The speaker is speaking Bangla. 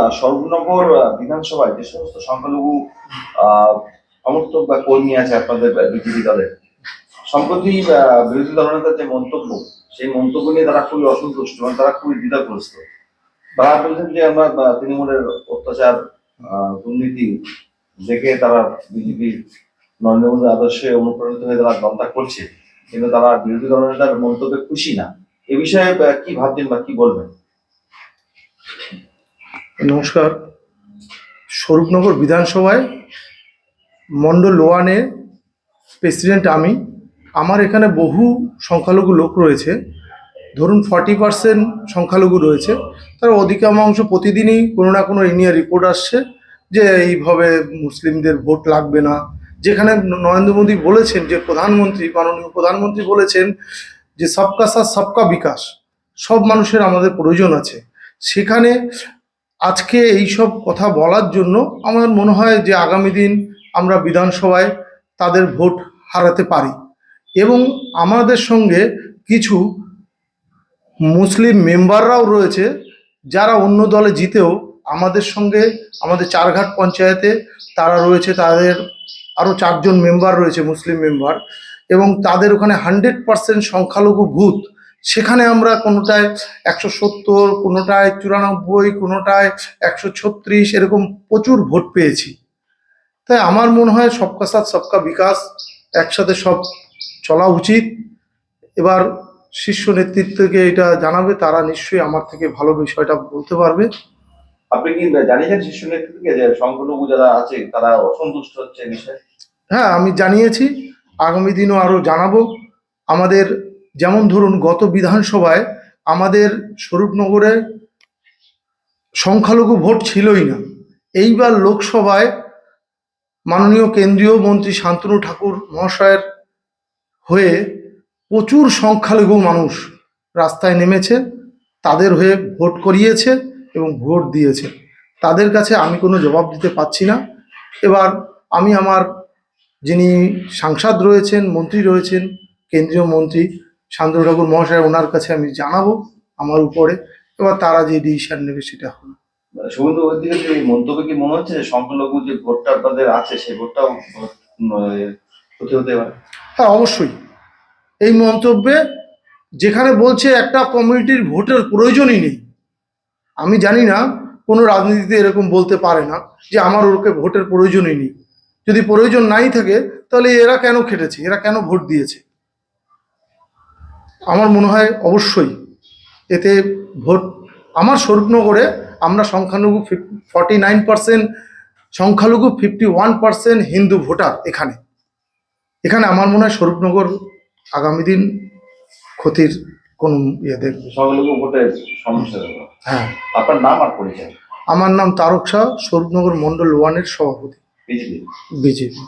আহ, বিধানসভায় যে সমস্ত সংখ্যালঘু সমর্থক বা কর্মী আছে আপনাদের বিজেপি দলের সম্প্রতি বিরোধী দলনেতার যে মন্তব্য সেই মন্তব্য নিয়ে তারা খুবই অসন্তুষ্ট এবং তারা খুবই দ্বিধাগ্রস্ত। তারা বলছেন যে আমরা তৃণমূলের অত্যাচার দুর্নীতি দেখে তারা বিজেপি নরেন্দ্র মোদীর আদর্শে অনুপ্রাণিত হয়ে তারা দলটা করছে কিন্তু তারা বিরোধী দলনেতার মন্তব্যে খুশি না। এ বিষয়ে কি ভাবছেন বা কি বলবেন? নমস্কার। স্বরূপনগর বিধানসভায় মণ্ডল ওয়ানের প্রেসিডেন্ট আমি। আমার এখানে বহু সংখ্যালঘু লোক রয়েছে। ধরুন ফর্টি পার্সেন্ট সংখ্যালঘু রয়েছে। তার অধিকাংশ প্রতিদিনই কোনো না কোনো নিয়ে রিপোর্ট আসছে যে এইভাবে মুসলিমদের ভোট লাগবে না। যেখানে নরেন্দ্র মোদী বলেছেন যে প্রধানমন্ত্রী, মাননীয় প্রধানমন্ত্রী বলেছেন যে সবকা সাথ সবকা বিকাশ, সব মানুষের আমাদের প্রয়োজন আছে। সেখানে আজকে এই সব কথা বলার জন্য আমার মনে হয় যে আগামী দিন আমরা বিধানসভায় তাদের ভোট হারাতে পারি। এবং আমাদের সঙ্গে কিছু মুসলিম মেম্বাররাও রয়েছে যারা অন্য দলে জিতেও আমাদের সঙ্গে আমাদের চারঘাট পঞ্চায়েতে তারা রয়েছে, তাদের আরও চারজন মেম্বার রয়েছে মুসলিম মেম্বার এবং তাদের ওখানে হান্ড্রেড পার্সেন্ট সংখ্যালঘু ভূত সেখানে আমরা কোনোটায় একশো সত্তর কোনোটায় চুরানব্বই কোনোটায় একশো ছত্রিশ এরকম প্রচুর ভোট পেয়েছি। তাই আমার মনে হয় সবকা সাথ সবকা বিকাশ একসাথে সব চলা উচিত। এবার শীর্ষ নেতৃত্বকে এটা জানাবে তারা নিশ্চয়ই আমার থেকে ভালো বিষয়টা বলতে পারবে। আপনি কি জানিয়েছেন শীর্ষ নেতৃত্বকে যে সংখ্যালঘু যারা আছে তারা অসন্তুষ্ট হচ্ছে বিষয়ে? হ্যাঁ আমি জানিয়েছি আগামী দিনও আরও জানাব। আমাদের যেমন ধরুন গত বিধানসভায় আমাদের স্বরূপনগরে সংখ্যালঘু ভোট ছিলই না। এইবার লোকসভায় মাননীয় কেন্দ্রীয় মন্ত্রী শান্তনু ঠাকুর মহাশয়ের হয়ে প্রচুর সংখ্যালঘু মানুষ রাস্তায় নেমেছে, তাদের হয়ে ভোট করিয়েছে এবং ভোট দিয়েছে। তাদের কাছে আমি কোনো জবাব দিতে পারছি না। এবার আমি আমার যিনি সাংসদ রয়েছেন, মন্ত্রী রয়েছেন, কেন্দ্রীয় মন্ত্রী শান্তনু ঠাকুর মহাশয় ওনার কাছে আমি জানাব আমার উপরে। এবার তারা যে ডিসিশন নেবে সেটা হবে। মানে শুভেন্দু অধিকারী এই মন্তব্যে কি মনে হচ্ছে যে সংখ্যালঘু যে ভোটটা আপনাদের আছে সেই ভোটটাও ক্ষতি হতে পারে? হ্যাঁ অবশ্যই। এই মন্তব্যে যেখানে বলছে একটা কমিউনিটির ভোটের প্রয়োজনই নেই। আমি জানি না কোনো রাজনীতিতে এরকম বলতে পারে না যে আমার ওকে ভোটের প্রয়োজনই নেই। যদি প্রয়োজন নাই থাকে তাহলে এরা কেন খেটেছে? এরা কেন ভোট দিয়েছে? আমার মনে হয় অবশ্যই এতে ভোট আমার স্বরূপনগরে আমরা সংখ্যালঘু ফর্টি নাইন পার্সেন্ট সংখ্যালঘু fifty one percent Hindu voter এখানে। এখানে আমার মনে হয় স্বরূপনগর আগামী দিন ক্ষতির কোন ইয়ে দেখবে। হ্যাঁ। আপনার নাম আর পরিচয়? আমার নাম তারক শাহ স্বরূপনগর মণ্ডল ওয়ানের সভাপতি। বিজেপি। বিজেপি।